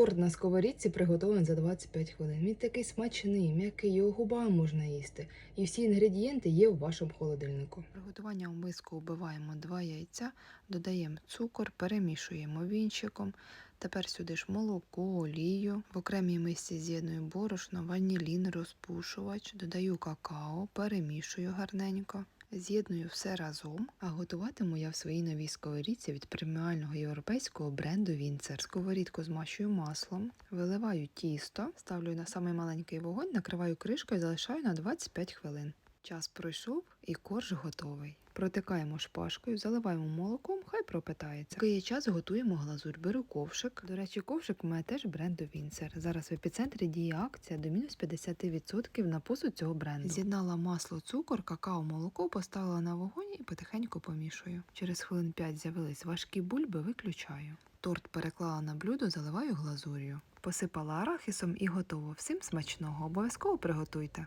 Торт на сковорідці приготований за 25 хвилин. Він такий смачний, м'який, його губам можна їсти. І всі інгредієнти є в вашому холодильнику. Приготування у миску вбиваємо два яйця, додаємо цукор, перемішуємо вінчиком. Тепер сюди ж молоко, олію. В окремій мисці з'єдную борошно, ванілін, розпушувач, додаю какао, перемішую гарненько. З'єдную все разом, а готуватиму я в своїй новій сковорідці від преміального європейського бренду Вінцер. Сковорідку змащую маслом, виливаю тісто, ставлю на самий маленький вогонь, накриваю кришкою і залишаю на 25 хвилин. Час пройшов і корж готовий. Протикаємо шпажкою, заливаємо молоком, хай пропитається. Поки є час, готуємо глазурь. Беру ковшик. До речі, ковшик має теж бренду Вінцер. Зараз в епіцентрі діє акція до мінус 50% на посуд цього бренду. З'єднала масло, цукор, какао, молоко, поставила на вогонь і потихеньку помішую. Через хвилин 5 з'явились важкі бульби, виключаю. Торт переклала на блюдо, заливаю глазур'ю. Посипала арахісом і готово. Всім смачного, обов'язково приготуйте.